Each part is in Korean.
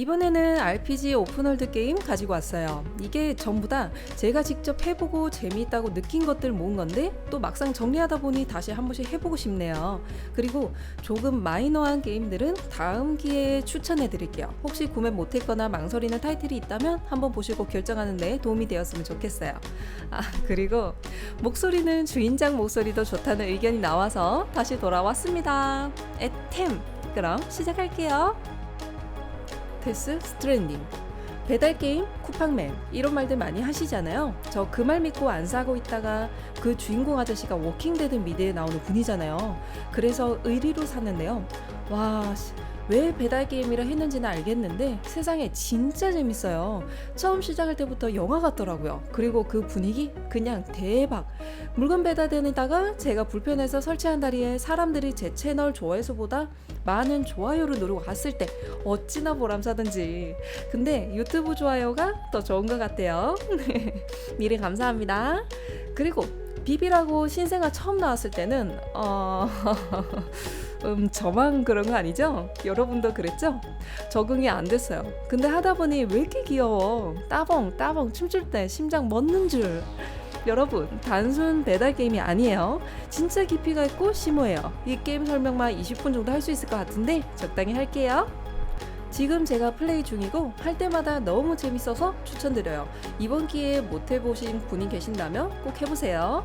이번에는 RPG 오픈월드 게임 가지고 왔어요. 이게 전부 다 제가 직접 해보고 재미있다고 느낀 것들 모은 건데 또 막상 정리하다 보니 다시 한 번씩 해보고 싶네요. 그리고 조금 마이너한 게임들은 다음 기회에 추천해 드릴게요. 혹시 구매 못했거나 망설이는 타이틀이 있다면 한번 보시고 결정하는 데 도움이 되었으면 좋겠어요. 아, 그리고 목소리는 주인장 목소리도 좋다는 의견이 나와서 다시 돌아왔습니다. 에템! 그럼 시작할게요. 데스 스트랜딩 배달 게임 쿠팡맨 이런 말들 많이 하시잖아요. 저 그 말 믿고 안 사고 있다가 그 주인공 아저씨가 워킹데드 미드에 나오는 분이잖아요. 그래서 의리로 샀는데요. 와, 씨, 왜 배달 게임이라 했는지는 알겠는데 세상에 진짜 재밌어요. 처음 시작할 때부터 영화 같더라고요. 그리고 그 분위기 그냥 대박. 물건 배달되다가 제가 불편해서 설치한 다리에 사람들이 제 채널 조회수보다 많은 좋아요를 누르고 갔을 때 어찌나 보람사든지. 근데 유튜브 좋아요가 더 좋은 것 같아요. 미리 감사합니다. 그리고 비비라고 신생아 처음 나왔을 때는 어 음, 저만 그런 거 아니죠? 여러분도 그랬죠? 적응이 안 됐어요. 근데 하다 보니 왜 이렇게 귀여워? 따봉, 따봉 춤출 때 심장 멎는 줄. 여러분, 단순 배달 게임이 아니에요. 진짜 깊이가 있고 심오해요. 이 게임 설명만 20분 정도 할 수 있을 것 같은데 적당히 할게요. 지금 제가 플레이 중이고 할 때마다 너무 재밌어서 추천드려요. 이번 기회에 못 해보신 분이 계신다면 꼭 해보세요.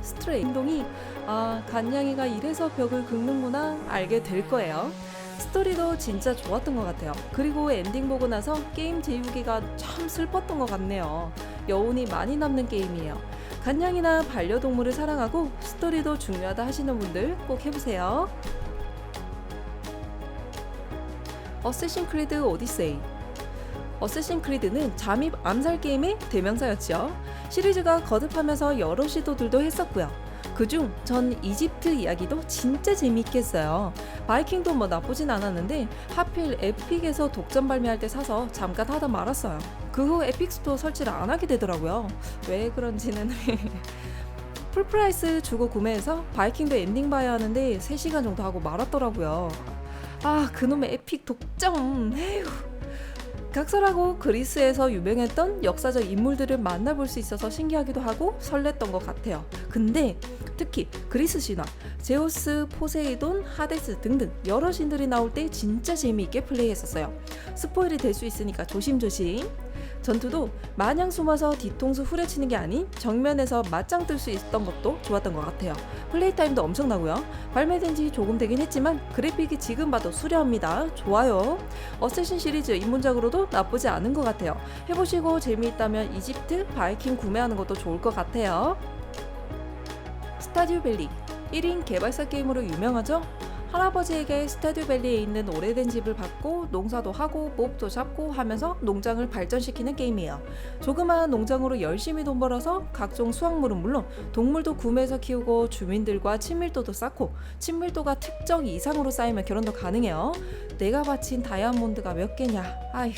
스트레이 행동이 아 간냥이가 이래서 벽을 긁는구나 알게 될 거예요. 스토리도 진짜 좋았던 것 같아요. 그리고 엔딩 보고 나서 게임 재우기가 참 슬펐던 것 같네요. 여운이 많이 남는 게임이에요. 간냥이나 반려동물을 사랑하고 스토리도 중요하다 하시는 분들 꼭 해보세요. 어쌔신 크리드 오디세이 어쌔신 크리드는 잠입 암살 게임의 대명사였죠. 시리즈가 거듭하면서 여러 시도들도 했었고요. 그중 전 이집트 이야기도 진짜 했어요. 바이킹도 뭐 나쁘진 않았는데 하필 에픽에서 독점 발매할 때 사서 잠깐 하다 말았어요. 그 후 에픽 스토어 설치를 안 하게 되더라고요. 왜 그런지는 풀프라이스 주고 구매해서 바이킹도 엔딩 봐야 하는데 3시간 정도 하고 말았더라고요. 아 그놈의 에픽 독점 에휴 각설하고 그리스에서 유명했던 역사적 인물들을 만나볼 수 있어서 신기하기도 하고 설렜던 것 같아요. 근데 특히 그리스 신화, 제우스, 포세이돈, 하데스 등등 여러 신들이 나올 때 진짜 재미있게 플레이했었어요. 스포일이 될 수 있으니까 조심조심. 전투도 마냥 숨어서 뒤통수 후려치는 게 아닌 정면에서 맞짱 뜰 수 있었던 것도 좋았던 것 같아요. 플레이 타임도 엄청나고요. 발매된 지 조금 되긴 했지만 그래픽이 지금 봐도 수려합니다. 좋아요. 어쌔신 시리즈 입문작으로도 나쁘지 않은 것 같아요. 해보시고 재미있다면 이집트 바이킹 구매하는 것도 좋을 것 같아요. 스타듀 밸리 1인 개발사 게임으로 유명하죠? 할아버지에게 스타듀밸리에 있는 오래된 집을 받고 농사도 하고 몹도 잡고 하면서 농장을 발전시키는 게임이에요. 조그마한 농장으로 열심히 돈 벌어서 각종 수확물은 물론 동물도 구매해서 키우고 주민들과 친밀도도 쌓고 친밀도가 특정 이상으로 쌓이면 결혼도 가능해요. 내가 바친 다이아몬드가 몇 개냐? 아휴.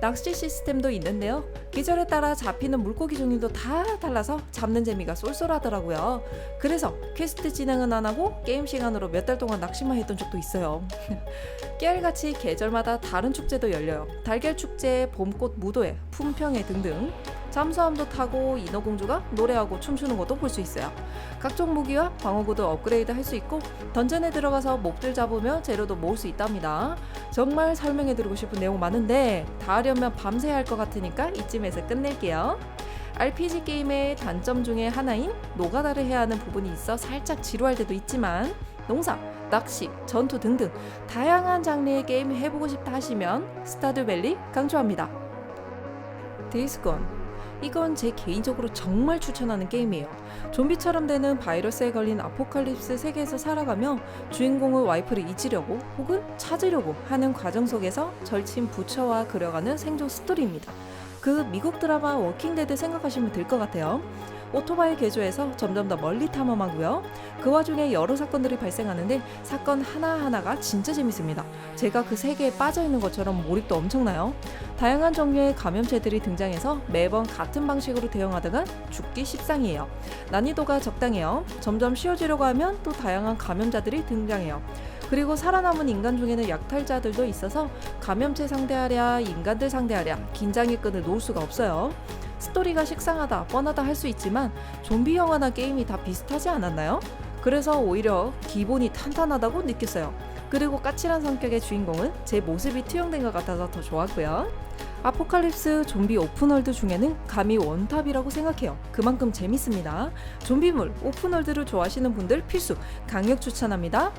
낚시 시스템도 있는데요. 계절에 따라 잡히는 물고기 종류도 다 달라서 잡는 재미가 쏠쏠하더라고요. 그래서 퀘스트 진행은 안 하고 게임 시간으로 몇 달 동안 낚시만 했던 적도 있어요. 깨알같이 계절마다 다른 축제도 열려요. 달걀 축제, 봄꽃 무도회, 품평회 등등. 잠수함도 타고 인어공주가 노래하고 춤추는 것도 볼 수 있어요. 각종 무기와 방어구도 업그레이드 할 수 있고 던전에 들어가서 몹들 잡으며 재료도 모을 수 있답니다. 정말 설명해드리고 싶은 내용 많은데 다 하려면 밤새야 할것 같으니까 이쯤에서 끝낼게요. RPG 게임의 단점 중에 하나인 노가다를 해야 하는 부분이 있어 살짝 지루할 때도 있지만 농사, 낚시, 전투 등등 다양한 장르의 게임 해보고 싶다 하시면 스타듀밸리 강추합니다. 데이스건 이건 제 개인적으로 정말 추천하는 게임이에요. 좀비처럼 되는 바이러스에 걸린 아포칼립스 세계에서 살아가며 주인공의 와이프를 잊으려고 혹은 찾으려고 하는 과정 속에서 절친 부처와 그려가는 생존 스토리입니다. 그 미국 드라마 워킹데드 생각하시면 될 것 같아요. 오토바이 개조해서 점점 더 멀리 탐험하고요. 그 와중에 여러 사건들이 발생하는데 사건 하나하나가 진짜 재밌습니다. 제가 그 세계에 빠져 있는 것처럼 몰입도 엄청나요. 다양한 종류의 감염체들이 등장해서 매번 같은 방식으로 대응하다가 죽기 십상이에요. 난이도가 적당해요. 점점 쉬워지려고 하면 또 다양한 감염자들이 등장해요. 그리고 살아남은 인간 중에는 약탈자들도 있어서 감염체 상대하랴 인간들 상대하랴 긴장의 끈을 놓을 수가 없어요. 스토리가 식상하다 뻔하다 할 수 있지만 좀비 영화나 게임이 다 비슷하지 않았나요? 그래서 오히려 기본이 탄탄하다고 느꼈어요. 그리고 까칠한 성격의 주인공은 제 모습이 투영된 것 같아서 더 좋았고요. 아포칼립스 좀비 오픈월드 중에는 감히 원탑이라고 생각해요. 그만큼 재밌습니다. 좀비물 오픈월드를 좋아하시는 분들 필수 강력 추천합니다.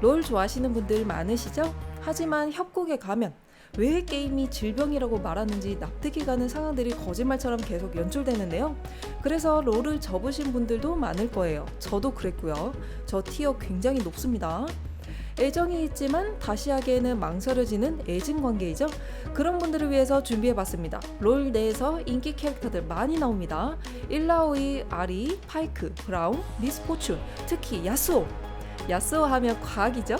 롤 좋아하시는 분들 많으시죠? 하지만 협곡에 가면 왜 게임이 질병이라고 말하는지 납득이 가는 상황들이 거짓말처럼 계속 연출되는데요. 그래서 롤을 접으신 분들도 많을 거예요. 저도 그랬고요. 저 티어 굉장히 높습니다. 애정이 있지만 다시 하기에는 망설여지는 애증 관계이죠. 그런 분들을 위해서 준비해봤습니다. 롤 내에서 인기 캐릭터들 많이 나옵니다. 일라오이, 아리, 파이크, 브라운, 미스포춘, 특히 야스오. 야스오 하면 과학이죠.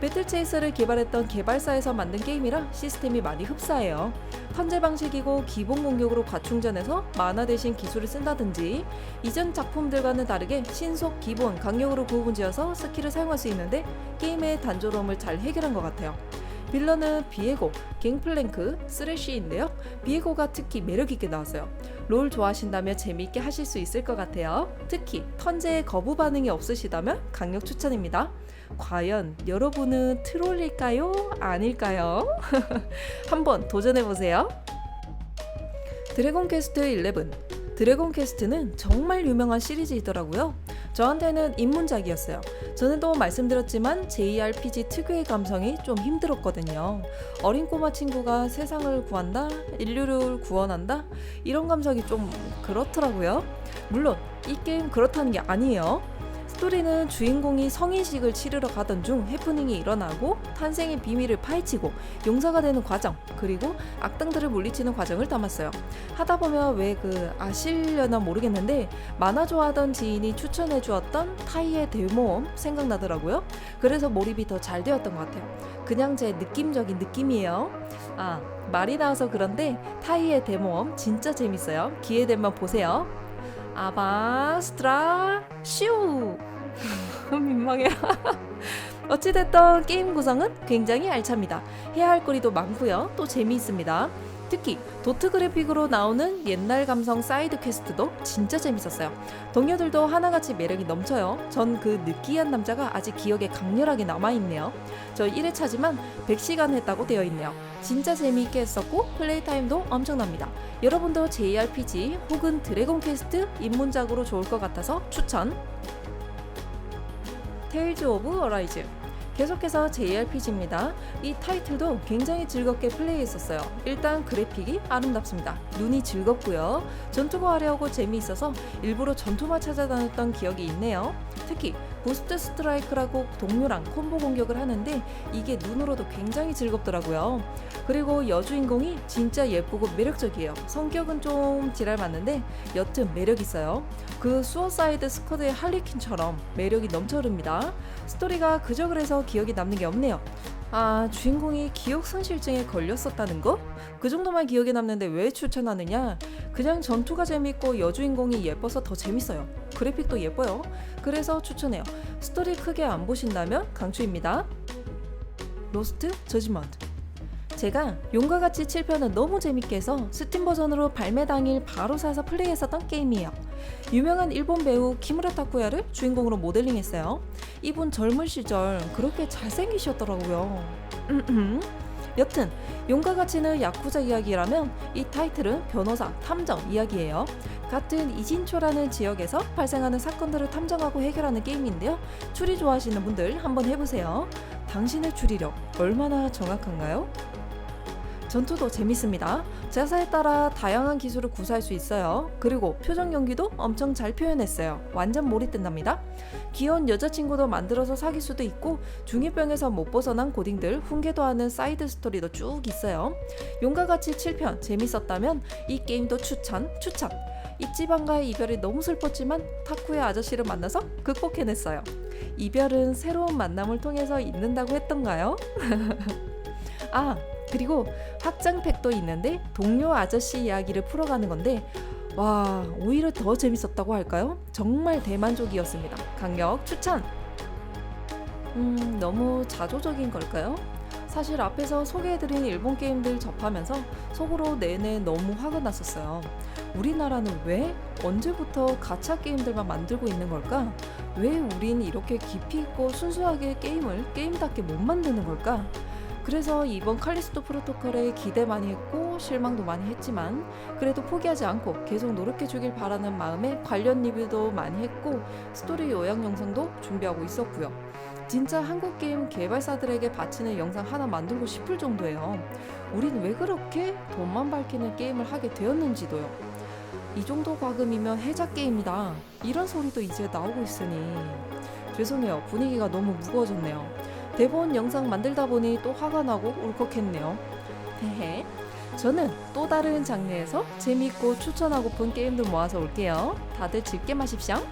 배틀체이서를 개발했던 개발사에서 만든 게임이라 시스템이 많이 흡사해요. 턴제 방식이고 기본 공격으로 과충전해서 만화 대신 기술을 쓴다든지 이전 작품들과는 다르게 신속, 기본, 강력으로 구분지어서 스킬을 사용할 수 있는데 게임의 단조로움을 잘 해결한 것 같아요. 빌런은 비에고, 갱플랭크, 쓰레쉬인데요. 비에고가 특히 매력있게 나왔어요. 롤 좋아하신다면 재미있게 하실 수 있을 것 같아요. 특히 턴제에 거부 반응이 없으시다면 강력 추천입니다. 과연 여러분은 트롤일까요? 아닐까요? 한번 도전해 보세요. 드래곤 퀘스트 11 드래곤 퀘스트는 정말 유명한 시리즈이더라고요. 저한테는 입문작이었어요. 전에도 말씀드렸지만 JRPG 특유의 감성이 좀 힘들었거든요. 어린 꼬마 친구가 세상을 구한다, 인류를 구원한다 이런 감성이 좀 그렇더라고요. 물론 이 게임 그렇다는 게 아니에요. 스토리는 주인공이 성인식을 치르러 가던 중 해프닝이 일어나고 탄생의 비밀을 파헤치고 용사가 되는 과정 그리고 악당들을 물리치는 과정을 담았어요. 하다 보면 왜 그 아실려나 모르겠는데 만화 좋아하던 지인이 추천해 주었던 타이의 대모험 생각나더라고요. 그래서 몰입이 더 잘 되었던 것 같아요. 그냥 제 느낌적인 느낌이에요. 아 말이 나와서 그런데 타이의 대모험 진짜 재밌어요. 기회 되면 보세요. 아바스트라 슈 민망해 어찌됐던 게임 구성은 굉장히 알찹니다. 해야 할 거리도 많고요. 또 재미있습니다 특히 도트 그래픽으로 나오는 옛날 감성 사이드 퀘스트도 진짜 재밌었어요. 동료들도 하나같이 매력이 넘쳐요. 전 그 느끼한 남자가 아직 기억에 강렬하게 남아있네요. 저 1회차지만 100시간 했다고 되어 있네요. 진짜 재미있게 했었고 플레이 타임도 엄청납니다. 여러분도 JRPG 혹은 드래곤 퀘스트 입문작으로 좋을 것 같아서 추천. 테일즈 오브 어라이즈. 계속해서 JRPG입니다. 이 타이틀도 굉장히 즐겁게 플레이했었어요. 일단 그래픽이 아름답습니다. 눈이 즐겁고요. 전투가 화려하고 재미있어서 일부러 전투만 찾아다녔던 기억이 있네요. 특히 부스트 스트라이크라고 동료랑 콤보 공격을 하는데 이게 눈으로도 굉장히 즐겁더라고요. 그리고 여주인공이 진짜 예쁘고 매력적이에요. 성격은 좀 지랄 맞는데 여튼 매력 있어요. 그 수어사이드 스쿼드의 할리퀸처럼 매력이 넘쳐 흐릅니다. 스토리가 그저 그래서 기억이 남는 게 없네요. 아, 주인공이 기억 상실증에 걸렸었다는 거? 그 정도만 기억에 남는데 왜 추천하느냐? 그냥 전투가 재밌고 여주인공이 예뻐서 더 재밌어요. 그래픽도 예뻐요. 그래서 추천해요. 스토리 크게 안 보신다면 강추입니다. 로스트 저지먼트. 제가 용과 같이 7편을 너무 재밌게 해서 스팀 버전으로 발매 당일 바로 사서 플레이했었던 게임이에요. 유명한 일본 배우 키무라 타쿠야를 주인공으로 모델링했어요. 이분 젊은 시절 그렇게 잘생기셨더라고요. 여튼 용과 같이는 야쿠자 이야기라면 이 타이틀은 변호사 탐정 이야기예요. 같은 이진초라는 지역에서 발생하는 사건들을 탐정하고 해결하는 게임인데요. 추리 좋아하시는 분들 한번 해보세요. 당신의 추리력 얼마나 정확한가요? 전투도 재밌습니다. 자사에 따라 다양한 기술을 구사할 수 있어요. 그리고 표정 연기도 엄청 잘 표현했어요. 완전 몰입된답니다. 귀여운 여자친구도 만들어서 사귈 수도 있고 중2병에서 못 벗어난 고딩들 훈계도 하는 사이드 스토리도 쭉 있어요. 용과 같이 7편 재밌었다면 이 게임도 추천 추천. 입지방과의 이별이 너무 슬펐지만 타쿠의 아저씨를 만나서 극복해냈어요. 이별은 새로운 만남을 통해서 있는다고 했던가요? 아 그리고 확장팩도 있는데 동료 아저씨 이야기를 풀어가는 건데 와 오히려 더 재밌었다고 할까요? 정말 대만족이었습니다. 강력 추천! 음, 너무 자조적인 걸까요? 사실 앞에서 소개해드린 일본 게임들 접하면서 속으로 내내 너무 화가 났었어요. 우리나라는 왜 언제부터 가챠 게임들만 만들고 있는 걸까? 왜 우린 이렇게 깊이 있고 순수하게 게임을 게임답게 못 만드는 걸까? 그래서 이번 칼리스토 프로토콜에 기대 많이 했고 실망도 많이 했지만 그래도 포기하지 않고 계속 노력해 주길 바라는 마음에 관련 리뷰도 많이 했고 스토리 요약 영상도 준비하고 있었고요. 진짜 한국 게임 개발사들에게 바치는 영상 하나 만들고 싶을 정도예요. 우린 왜 그렇게 돈만 밝히는 게임을 하게 되었는지도요. 이 정도 과금이면 해자 게임이다. 이런 소리도 이제 나오고 있으니 죄송해요. 분위기가 너무 무거워졌네요. 대본 영상 만들다 보니 또 화가 나고 울컥했네요. 헤헤. 저는 또 다른 장르에서 재밌고 추천하고픈 게임들 모아서 올게요. 다들 즐게 마십시오.